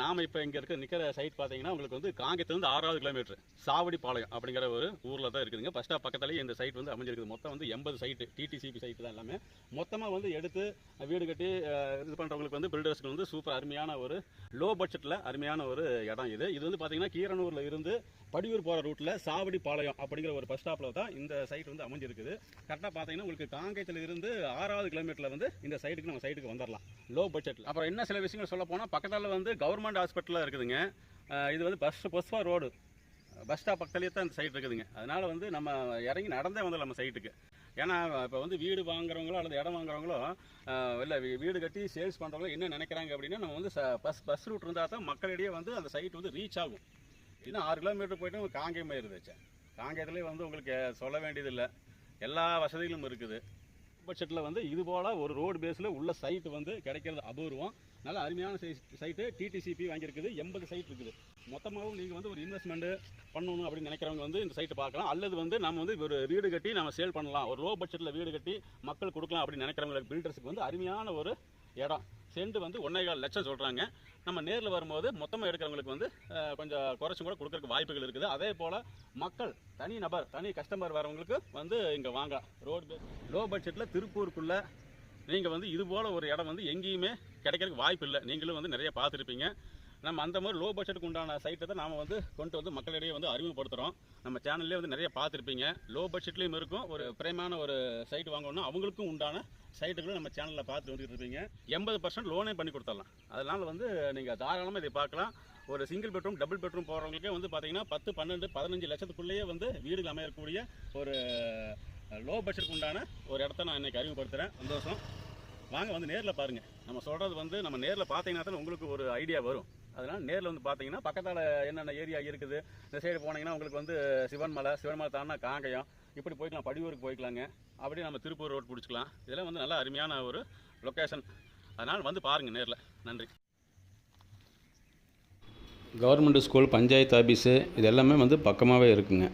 நாம் இப்போ இங்கே இருக்க நிற்கிற சைட் பார்த்தீங்கன்னா உங்களுக்கு வந்து காங்கேத்துலேருந்து ஆறாவது கிலோமீட்டர் சாவடி பாளையம் அப்படிங்கிற ஒரு ஊரில் தான் இருக்குதுங்க ஃபஸ்ட்டாக பக்கத்துலேயே இந்த சைட் வந்து அமைஞ்சிருக்குது. மொத்தம் வந்து எண்பது சைட்டு டிடிசிபி சைட்டு தான் எல்லாமே. மொத்தமாக வந்து எடுத்து வீடு கட்டி இது பண்ணுறவங்களுக்கு வந்து பில்டர்ஸ்க்கு வந்து சூப்பர் அருமையான ஒரு லோ பட்ஜெட்டில் அருமையான ஒரு இடம் இது. இது வந்து பார்த்தீங்கன்னா கீரனூரில் இருந்து படியூர் போகிற ரூட்டில் சாவடி பாளையம் அப்படிங்கிற ஒரு பஸ் ஸ்டாப்பில் தான் இந்த சைட் வந்து அமைஞ்சிருக்குது. கரெக்டாக பார்த்தீங்கன்னா உங்களுக்கு காங்கேயத்தில் இருந்து ஆறாவது கிலோமீட்டரில் வந்து இந்த சைட்டுக்கு நம்ம சைட்டுக்கு வந்துடலாம் லோ பட்ஜெட்டில் அப்புறம் என்ன சில விஷயங்கள் சொல்ல போனால் பக்கத்தில் வந்து கவர்மெண்ட் ஹாஸ்பிட்டலில் இருக்குதுங்க. இது வந்து பஸ் பஸ்வா ரோடு பஸ் ஸ்டாப் பக்கத்துலேயே தான் இந்த சைட் இருக்குதுங்க. அதனால் வந்து நம்ம இறங்கி நடந்தே வந்துடலாம் நம்ம சைட்டுக்கு ஏன்னா இப்போ வந்து வீடு வாங்குறவங்களோ அல்லது இடம் வாங்குறவங்களோ இல்லை வீடு கட்டி சேல்ஸ் பண்ணுறவங்களோ என்ன நினைக்கிறாங்க அப்படின்னா நம்ம வந்து பஸ் பஸ் ரூட் இருந்தால் தான் மக்களிடையே வந்து அந்த சைட் வந்து ரீச் ஆகும். இன்னும் ஆறு கிலோமீட்டர் போய்ட்டு காங்கேயம் இருந்துச்சு காங்கேயத்துலேயே வந்து உங்களுக்கு சொல்ல வேண்டியதில்லை. எல்லா வசதிகளும் இருக்குது. பட்ஜெட்டில் வந்து இது போல் ஒரு ரோடு பேஸில் உள்ள சைட்டு வந்து கிடைக்கிறது அபூர்வம். நல்ல அருமையான சைட்டு டிடிசிபி வாங்கியிருக்குது. எண்பது சைட் இருக்குது. மொத்தமாகவும் நீங்கள் வந்து ஒரு இன்வெஸ்ட்மெண்ட்டு பண்ணணும் அப்படின்னு நினைக்கிறவங்க வந்து இந்த சைட்டை பார்க்கலாம். அல்லது வந்து நம்ம வந்து ஒரு வீடு கட்டி நம்ம சேல் பண்ணலாம். ஒரு லோ பட்ஜெட்டில் வீடு கட்டி மக்கள் கொடுக்கலாம் அப்படின்னு நினைக்கிறவங்களுக்கு பில்டர்ஸுக்கு வந்து அருமையான ஒரு இடம். சென்ட் வந்து ஒன்றே கால் லட்சம் சொல்கிறாங்க நம்ம நேரில் வரும்போது மொத்தமாக எடுக்கிறவங்களுக்கு வந்து கொஞ்சம் குறைச்சும் கூட கொடுக்கறதுக்கு வாய்ப்புகள் இருக்குது. அதே போல் மக்கள் தனி நபர் தனி கஸ்டமர் வரவங்களுக்கு வந்து இங்கே வாங்க. ரோடு லோ பட்ஜெட்டில் திருப்பூருக்குள்ளே நீங்கள் வந்து இது போல் ஒரு இடம் வந்து எங்கேயுமே கிடைக்கிறதுக்கு வாய்ப்பு இல்லை. நீங்களும் வந்து நிறைய பார்த்துருப்பீங்க. நம்ம அந்த மாதிரி லோ பட்ஜெட்டுக்கு உண்டான சைட்டை தான் நாம் வந்து கொண்டு வந்து மக்களிடையே வந்து அறிமுகப்படுத்துகிறோம் நம்ம சேனல்லே வந்து நிறைய பார்த்துருப்பீங்க. லோ பட்ஜெட்லேயும் இருக்கும். ஒரு பிரேமான ஒரு சைட் வாங்கணும்னா அவங்களுக்கும் உண்டான சைட்டுகளும் நம்ம சேனலில் பார்த்துட்டு வந்துட்டு இருப்பீங்க. எண்பது பர்சன்ட் லோனே பண்ணி கொடுத்துடலாம். அதனால் வந்து நீங்கள் தாராளமாக இதை பார்க்கலாம். ஒரு சிங்கிள் பெட்ரூம் டபுள் பெட்ரூம் போகிறவங்களுக்கே வந்து பார்த்தீங்கன்னா பத்து பன்னெண்டு பதினஞ்சு லட்சத்துக்குள்ளேயே வந்து வீடுகள் அமையக்கூடிய ஒரு லோ பட்ஜெட்டுக்கு உண்டான ஒரு இடத்த நான் இன்றைக்கி அறிமுகப்படுத்துகிறேன் சந்தோஷம். வாங்க வந்து நேரில் பாருங்கள் நம்ம சொல்கிறது வந்து நம்ம நேரில் பார்த்தீங்கன்னா தான் உங்களுக்கு ஒரு ஐடியா வரும். அதனால் நேரில் வந்து பார்த்தீங்கன்னா பக்கத்தால் என்னென்ன ஏரியா இருக்குது இந்த சைடு போனீங்கன்னா உங்களுக்கு வந்து சிவன்மலை சிவன்மலை தானே காங்கயம். இப்படி போய்க்கலாம் படியூருக்கு போய்க்கலாங்க. அப்படியே நம்ம திருப்பூர் ரோட் பிடிச்சிக்கலாம். இதெல்லாம் வந்து நல்லா அருமையான ஒரு லொக்கேஷன் அதனால் வந்து பாருங்கள் நேரில். நன்றி. கவர்மெண்ட் ஸ்கூல் பஞ்சாயத்து ஆஃபீஸு இது எல்லாமே வந்து பக்கமாகவே இருக்குங்க.